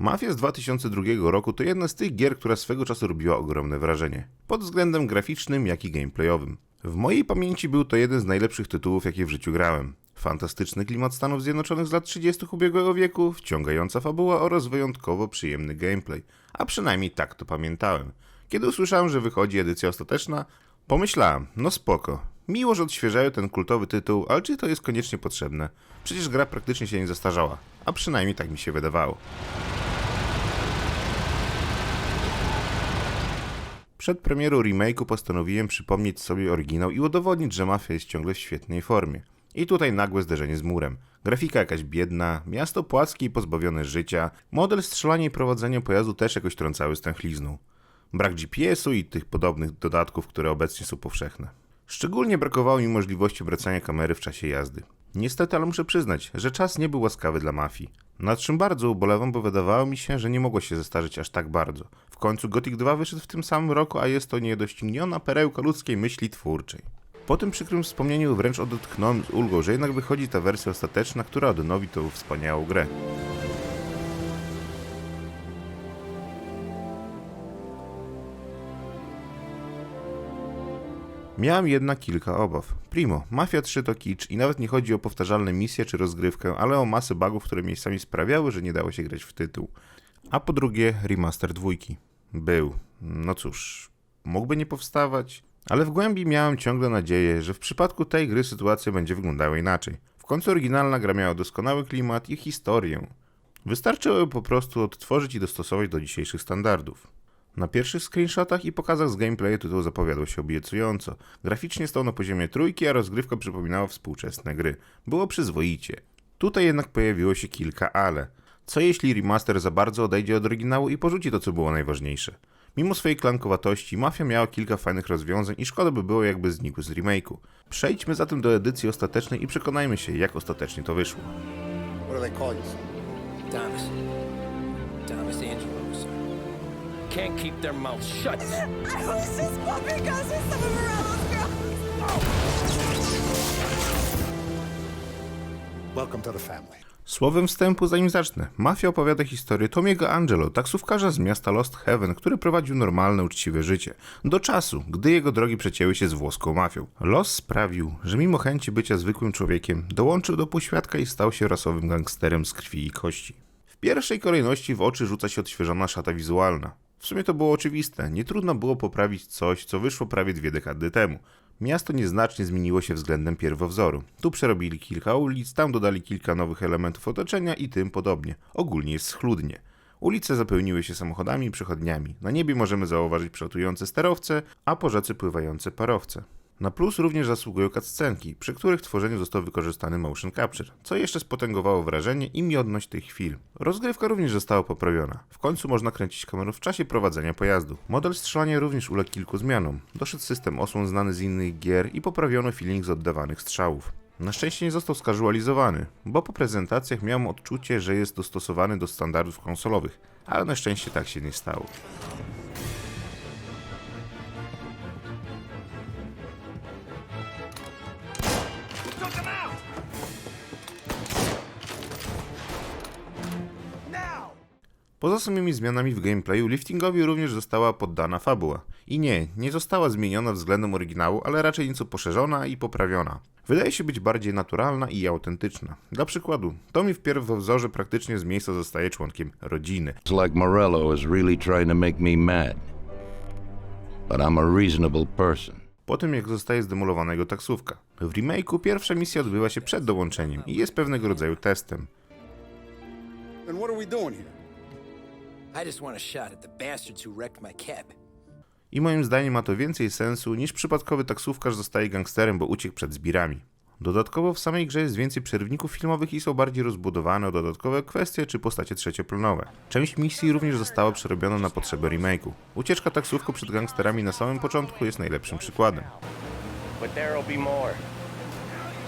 Mafia z 2002 roku to jedna z tych gier, która swego czasu robiła ogromne wrażenie. Pod względem graficznym, jak i gameplayowym. W mojej pamięci był to jeden z najlepszych tytułów, jakie w życiu grałem. Fantastyczny klimat Stanów Zjednoczonych z lat 30. ubiegłego wieku, wciągająca fabuła oraz wyjątkowo przyjemny gameplay. A przynajmniej tak to pamiętałem. Kiedy usłyszałem, że wychodzi edycja ostateczna, pomyślałem, no spoko. Miło, że odświeżają ten kultowy tytuł, ale czy to jest koniecznie potrzebne? Przecież gra praktycznie się nie zastarzała. A przynajmniej tak mi się wydawało. Przed premierą remake'u postanowiłem przypomnieć sobie oryginał i udowodnić, że mafia jest ciągle w świetnej formie. I tutaj nagłe zderzenie z murem. Grafika jakaś biedna, miasto płaskie i pozbawione życia, model strzelania i prowadzenia pojazdu też jakoś trącały stęchlizną. Brak GPS-u i tych podobnych dodatków, które obecnie są powszechne. Szczególnie brakowało mi możliwości obracania kamery w czasie jazdy. Niestety, ale muszę przyznać, że czas nie był łaskawy dla mafii. Nad czym bardzo ubolewam, bo wydawało mi się, że nie mogło się zestarzyć aż tak bardzo. W końcu Gothic 2 wyszedł w tym samym roku, a jest to niedościgniona perełka ludzkiej myśli twórczej. Po tym przykrym wspomnieniu wręcz odetchnąłem z ulgą, że jednak wychodzi ta wersja ostateczna, która odnowi tą wspaniałą grę. Miałem jednak kilka obaw. Primo, Mafia 3 to kicz i nawet nie chodzi o powtarzalne misje czy rozgrywkę, ale o masę bugów, które miejscami sprawiały, że nie dało się grać w tytuł. A po drugie, remaster dwójki. Był. No cóż, mógłby nie powstawać, ale w głębi miałem ciągle nadzieję, że w przypadku tej gry sytuacja będzie wyglądała inaczej. W końcu oryginalna gra miała doskonały klimat i historię. Wystarczyło po prostu odtworzyć i dostosować do dzisiejszych standardów. Na pierwszych screenshotach i pokazach z gameplayu tytuł zapowiadał się obiecująco. Graficznie stał na poziomie trójki, a rozgrywka przypominała współczesne gry. Było przyzwoicie. Tutaj jednak pojawiło się kilka ale. Co jeśli remaster za bardzo odejdzie od oryginału i porzuci to, co było najważniejsze? Mimo swojej klankowatości, Mafia miała kilka fajnych rozwiązań i szkoda by było, jakby znikł z remake'u. Przejdźmy zatem do edycji ostatecznej i przekonajmy się, jak ostatecznie to wyszło. What do they call you? Thomas. Thomas Angelo, sir. Can't keep their mouths shut. I was just bumping guns with some of Morello's girls. Welcome to the family. Słowem wstępu, zanim zacznę, Mafia opowiada historię Tomiego Angelo, taksówkarza z miasta Lost Heaven, który prowadził normalne, uczciwe życie. Do czasu, gdy jego drogi przecięły się z włoską mafią. Los sprawił, że mimo chęci bycia zwykłym człowiekiem, dołączył do półświadka i stał się rasowym gangsterem z krwi i kości. W pierwszej kolejności w oczy rzuca się odświeżona szata wizualna. W sumie to było oczywiste, nie trudno było poprawić coś, co wyszło prawie dwie dekady temu. Miasto nieznacznie zmieniło się względem pierwowzoru. Tu przerobili kilka ulic, tam dodali kilka nowych elementów otoczenia i tym podobnie. Ogólnie jest schludnie. Ulice zapełniły się samochodami i przechodniami. Na niebie możemy zauważyć przelatujące sterowce, a po rzece pływające parowce. Na plus również zasługują cutscenki, przy których tworzeniu został wykorzystany motion capture, co jeszcze spotęgowało wrażenie i miodność tych chwil. Rozgrywka również została poprawiona. W końcu można kręcić kamerą w czasie prowadzenia pojazdu. Model strzelania również uległ kilku zmianom. Doszedł system osłon znany z innych gier i poprawiono feeling z oddawanych strzałów. Na szczęście nie został skazualizowany, bo po prezentacjach miałem odczucie, że jest dostosowany do standardów konsolowych, ale na szczęście tak się nie stało. Poza samymi zmianami w gameplayu, liftingowi również została poddana fabuła. I nie, nie została zmieniona względem oryginału, ale raczej nieco poszerzona i poprawiona. Wydaje się być bardziej naturalna i autentyczna. Dla przykładu, Tommy w pierwowzorze praktycznie z miejsca zostaje członkiem rodziny. It's like Morello is really trying to make me mad. But I'm a reasonable person. Po tym jak zostaje zdemolowana jego taksówka. W remake'u pierwsza misja odbywa się przed dołączeniem i jest pewnego rodzaju testem. Then what are we doing here? I just want a shot at the bastards who wrecked my cab. I moim zdaniem ma to więcej sensu niż przypadkowy taksówkarz zostaje gangsterem, bo uciekł przed zbirami. Dodatkowo w samej grze jest więcej przerywników filmowych i są bardziej rozbudowane o dodatkowe kwestie czy postacie trzecioplanowe. Część misji również została przerobiona na potrzeby remake'u. Ucieczka taksówką przed gangsterami na samym początku jest najlepszym przykładem. But there'll be more.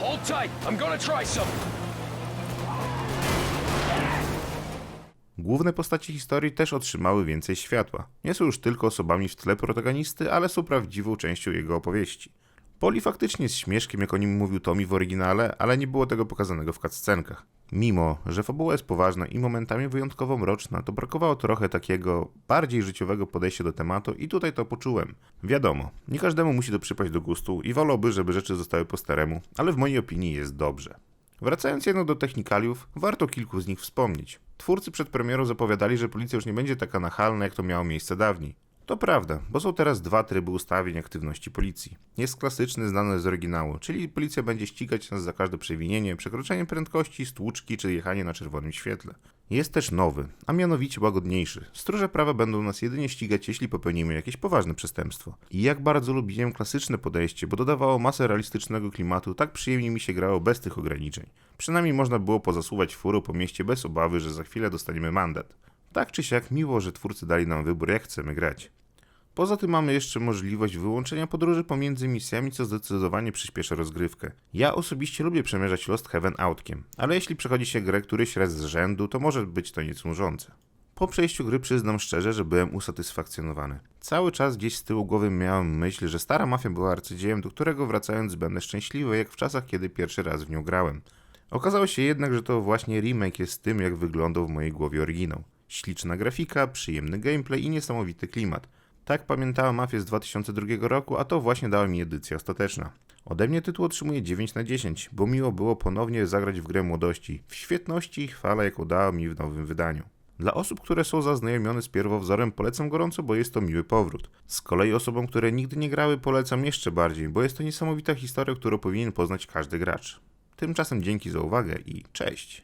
Hold tight! I'm gonna try something! Główne postacie historii też otrzymały więcej światła. Nie są już tylko osobami w tle protagonisty, ale są prawdziwą częścią jego opowieści. Poli faktycznie jest śmieszkiem, jak o nim mówił Tommy w oryginale, ale nie było tego pokazanego w cutscenkach. Mimo, że fabuła jest poważna i momentami wyjątkowo mroczna, to brakowało trochę takiego bardziej życiowego podejścia do tematu i tutaj to poczułem. Wiadomo, nie każdemu musi to przypaść do gustu i wolałby, żeby rzeczy zostały po staremu, ale w mojej opinii jest dobrze. Wracając jednak do technikaliów, warto kilku z nich wspomnieć. Twórcy przed premierą zapowiadali, że policja już nie będzie taka nachalna, jak to miało miejsce dawniej. To prawda, bo są teraz dwa tryby ustawień aktywności policji. Jest klasyczny, znany z oryginału, czyli policja będzie ścigać nas za każde przewinienie, przekroczenie prędkości, stłuczki czy jechanie na czerwonym świetle. Jest też nowy, a mianowicie łagodniejszy. Stróże prawa będą nas jedynie ścigać, jeśli popełnimy jakieś poważne przestępstwo. I jak bardzo lubiłem klasyczne podejście, bo dodawało masę realistycznego klimatu, tak przyjemnie mi się grało bez tych ograniczeń. Przynajmniej można było pozasuwać furą po mieście bez obawy, że za chwilę dostaniemy mandat. Tak czy siak miło, że twórcy dali nam wybór, jak chcemy grać. Poza tym mamy jeszcze możliwość wyłączenia podróży pomiędzy misjami, co zdecydowanie przyspieszy rozgrywkę. Ja osobiście lubię przemierzać Lost Heaven autkiem, ale jeśli przechodzi się grę któryś raz z rzędu, to może być to nieco nużące. Po przejściu gry przyznam szczerze, że byłem usatysfakcjonowany. Cały czas gdzieś z tyłu głowy miałem myśl, że stara mafia była arcydziełem, do którego wracając będę szczęśliwy, jak w czasach, kiedy pierwszy raz w nią grałem. Okazało się jednak, że to właśnie remake jest tym, jak wyglądał w mojej głowie oryginał. Śliczna grafika, przyjemny gameplay i niesamowity klimat. Tak pamiętałem Mafię z 2002 roku, a to właśnie dała mi edycja ostateczna. Ode mnie tytuł otrzymuje 9 na 10, bo miło było ponownie zagrać w grę młodości, w świetności i chwale, jaką dała mi w nowym wydaniu. Dla osób, które są zaznajomione z pierwowzorem polecam gorąco, bo jest to miły powrót. Z kolei osobom, które nigdy nie grały polecam jeszcze bardziej, bo jest to niesamowita historia, którą powinien poznać każdy gracz. Tymczasem dzięki za uwagę i cześć!